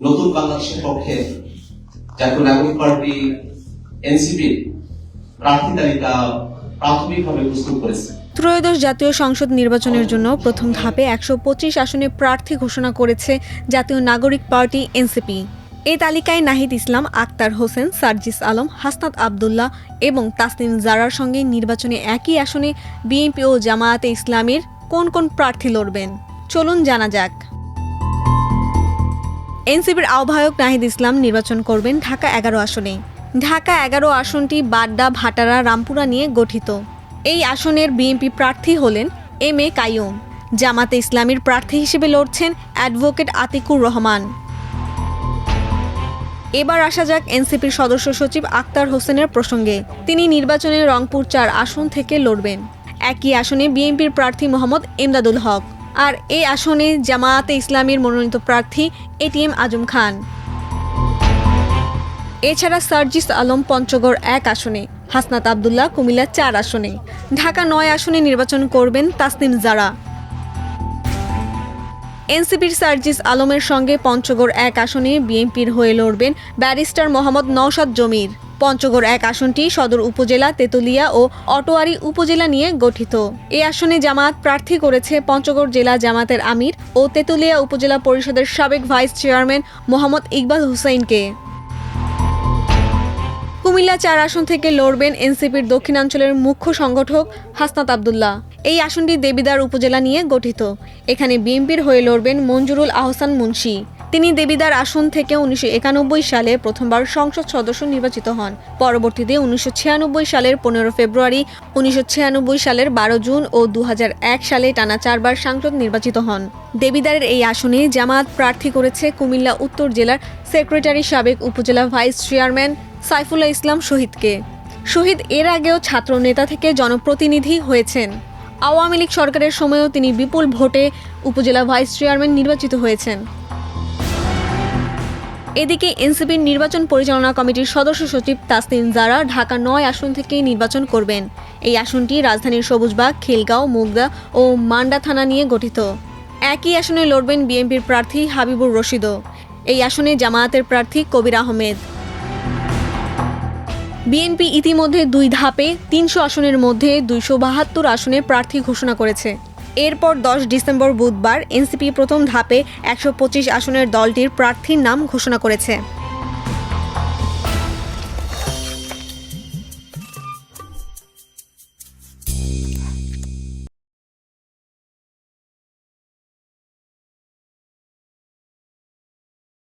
নতুন বাংলাদেশের পক্ষে জাতীয় নাগরিক পার্টি, এনসিপি প্রার্থী তালিকা প্রাথমিকভাবে প্রস্তুত করেছে। ত্রয়োদশ জাতীয় সংসদ নির্বাচনের জন্য প্রথম ধাপে একশো পঁচিশ আসনে প্রার্থী ঘোষণা করেছে জাতীয় নাগরিক পার্টি, এনসিপি। এই তালিকায় নাহিদ ইসলাম, আক্তার হোসেন, সার্জিস আলম হাসনাত আবদুল্লাহ এবং তাসনিম জারার সঙ্গে নির্বাচনে একই আসনে বিএনপি ও জামায়াতে ইসলামের কোন কোন প্রার্থী লড়বেন? চলুন জানা যাক। এনসিপির আহ্বায়ক নাহিদ ইসলাম নির্বাচন করবেন ঢাকা এগারো আসনে। ঢাকা এগারো আসনটি বাড্ডা, ভাটারা, রামপুরা নিয়ে গঠিত। এই আসনের বিএনপি প্রার্থী হলেন এম এ কাইয়ুম। জামাতে ইসলামীর প্রার্থী হিসেবে লড়ছেন অ্যাডভোকেট আতিকুর রহমান। এবার আসা যাক এনসিপির সদস্য সচিব আক্তার হোসেনের প্রসঙ্গে। তিনি নির্বাচনে রংপুর চার আসন থেকে লড়বেন। একই আসনে বিএনপির প্রার্থী মোহাম্মদ ইমদাদুল হক। আর এই আসনে জামায়াতে ইসলামীর মনোনীত প্রার্থী এটিএম আজম খান। এছাড়া সার্জিস আলম পঞ্চগড় এক আসনে, হাসনাত আবদুল্লাহ কুমিল্লা চার আসনে। ঢাকা নয় আসনে নির্বাচন করবেন তাসনিম জারা। এনসিপির সার্জিস আলমের সঙ্গে পঞ্চগড় এক আসনে বিএনপির হয়ে লড়বেন ব্যারিস্টার মোহাম্মদ নওশাদ জমির। পঞ্চগড় এক আসনটি সদর উপজেলা তেতুলিয়া ও অটোয়ারি উপজেলা নিয়ে গঠিত। এ আসনে জামায়াত প্রার্থী করেছে পঞ্চগড় জেলা জামাতের আমির ও তেতুলিয়া উপজেলা পরিষদের সাবেক ভাইস চেয়ারম্যান মোহাম্মদ ইকবাল হুসাইনকে কুমিল্লা চার আসন থেকে লড়বেন এনসিপির দক্ষিণাঞ্চলের মুখ্য সংগঠক হাসনাত আবদুল্লাহ। এই আসনটি দেবিদার উপজেলা নিয়ে গঠিত। এখানে বিএনপির হয়ে লড়বেন মঞ্জুরুল আহসান মুন্সি। তিনি দেবিদার আসন থেকে উনিশশো একানব্বই সালে প্রথমবার সংসদ সদস্য নির্বাচিত হন। পরবর্তীতে উনিশশো ছিয়ানব্বই সালের পনেরো ফেব্রুয়ারি, উনিশশো ছিয়ানব্বই সালের বারো জুন ও দু হাজার এক সালে টানা চারবার সাংসদ নির্বাচিত হন। দেবিদারের এই আসনে জামায়াত প্রার্থী করেছে কুমিল্লা উত্তর জেলার সেক্রেটারি সাবেক উপজেলা ভাইস চেয়ারম্যান সাইফুল্লাহ ইসলাম শহীদকে। শহীদ এর আগেও ছাত্র নেতা থেকে জনপ্রতিনিধি হয়েছেন। আওয়ামী লীগ সরকারের সময়েও তিনি বিপুল ভোটে উপজেলা ভাইস চেয়ারম্যান নির্বাচিত হয়েছেন। এদিকে এনসিপির নির্বাচন পরিচালনা কমিটির সদস্য সচিব তাসনিম জারা ঢাকা নয় আসন থেকে নির্বাচন করবেন। এই আসনটি রাজধানীর সবুজবাগ, খিলগাঁও, মুগদা ও মান্ডা থানা নিয়ে গঠিত। একই আসনে লড়বেন বিএনপির প্রার্থী হাবিবুর রশিদও। এই আসনে জামায়াতের প্রার্থী কবির আহমেদ। বিএনপি ইতিমধ্যে দুই ধাপে তিনশো আসনের মধ্যে দুইশো বাহাত্তর আসনে প্রার্থী ঘোষণা করেছে। এরপর দশ ডিসেম্বর বুধবার এনসিপি প্রথম ধাপে একশো পঁচিশ আসনের দলটির প্রার্থীর নাম ঘোষণা করেছে।